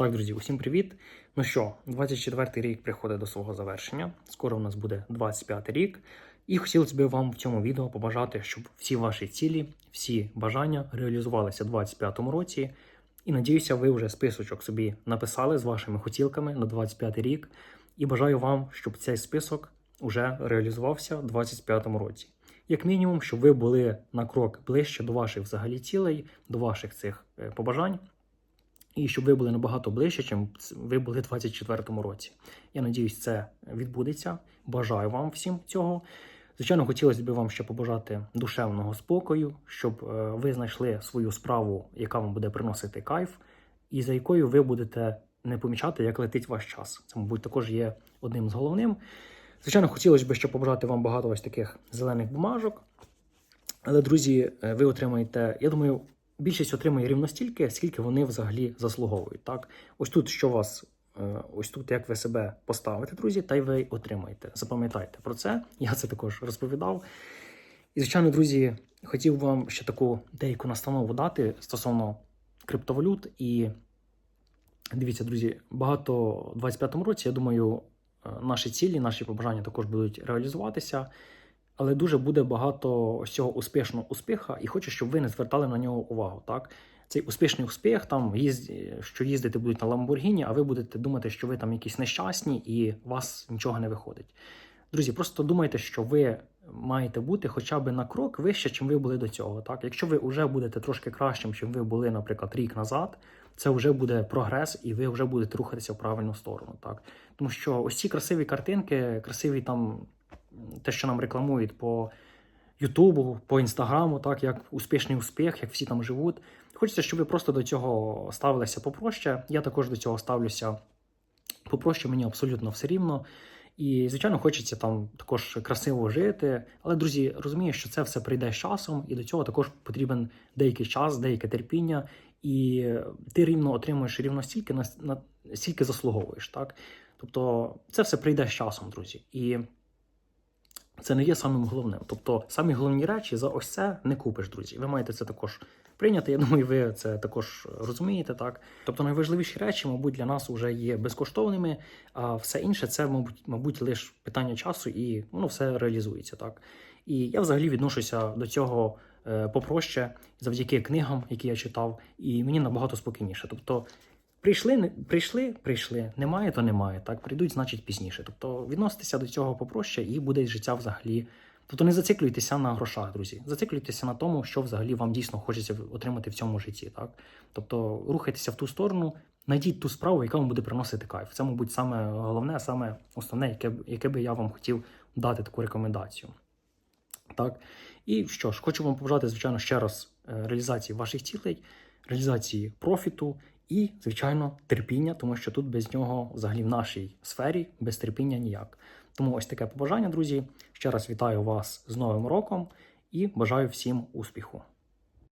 Так, друзі, усім привіт. Ну що, 24-й рік приходить до свого завершення. Скоро у нас буде 25-й рік. І хотілося б вам в цьому відео побажати, щоб всі ваші цілі, всі бажання реалізувалися у 25-му році. І надіюся, ви вже списочок собі написали з вашими хотілками на 25-й рік. І бажаю вам, щоб цей список уже реалізувався у 25-му році. Як мінімум, щоб ви були на крок ближче до ваших взагалі цілей, до ваших цих е, побажань. І щоб ви були набагато ближче, ніж ви були у 2024 році. Я надіюсь, це відбудеться. Бажаю вам всім цього. Звичайно, хотілося б вам ще побажати душевного спокою, щоб е, ви знайшли свою справу, яка вам буде приносити кайф, і за якою ви будете не помічати, як летить ваш час. Це, мабуть, також є одним з головним. Звичайно, хотілося б ще побажати вам багато ось таких зелених бумажок. Але, друзі, е, ви отримаєте, я думаю, більшість отримає рівно стільки, скільки вони взагалі заслуговують. Так, ось тут що вас, е, ось тут як ви себе поставите, друзі, та й ви отримаєте. Запам'ятайте про це. Я це також розповідав. І, звичайно, друзі, хотів вам ще таку деяку настанову дати стосовно криптовалют. І дивіться, друзі, багато у 25-му році, я думаю, е, наші цілі, наші побажання також будуть реалізуватися. Але дуже буде багато ось цього успішного успіха, і хочу, щоб ви не звертали на нього увагу. Так, цей успішний успіх, там їзд... що їздити будуть на Ламборгіні, а ви будете думати, що ви там якісь нещасні і у вас нічого не виходить. Друзі, просто думайте, що ви маєте бути хоча б на крок вище, чим ви були до цього. Так, якщо ви вже будете трошки кращим, чим ви були, наприклад, рік назад, це вже буде прогрес, і ви вже будете рухатися в правильну сторону. Так, тому що ось ці красиві картинки, красиві там те, що нам рекламують по Ютубу, по Інстаграму, так як успішний успіх, як всі там живуть. Хочеться, щоб ви просто до цього ставилися попроще. Я також до цього ставлюся попроще, мені абсолютно все рівно. І, звичайно, хочеться там також красиво жити. Але, друзі, розумію, що це все прийде з часом, і до цього також потрібен деякий час, деяке терпіння. І ти рівно отримуєш рівно стільки, на, на стільки заслуговуєш. так? Тобто це все прийде з часом, друзі. І це не є самим головним. Тобто, самі головні речі за ось це не купиш, друзі. Ви маєте це також прийняти. Я думаю, ви це також розумієте, так. Тобто, найважливіші речі, мабуть, для нас вже є безкоштовними, а все інше це, мабуть, мабуть, лише питання часу, і воно все реалізується, так. І я взагалі відношуся до цього е, попроще завдяки книгам, які я читав, і мені набагато спокійніше. Тобто. Прийшли, прийшли, прийшли. Немає, то немає. Так прийдуть, значить пізніше. Тобто відноситися до цього попроще і буде життя взагалі. Тобто не зациклюйтеся на грошах, друзі. Зациклюйтеся на тому, що взагалі вам дійсно хочеться отримати в цьому житті. Так, тобто рухайтеся в ту сторону, знайдіть ту справу, яка вам буде приносити кайф. Це, мабуть, саме головне, саме основне, яке яке би я вам хотів дати таку рекомендацію. Так, і що ж, хочу вам побажати, звичайно, ще раз е, реалізації ваших цілей, реалізації профіту. І, звичайно, терпіння, тому що тут без нього, взагалі, в нашій сфері, без терпіння ніяк. Тому ось таке побажання, друзі. Ще раз вітаю вас з Новим роком і бажаю всім успіху.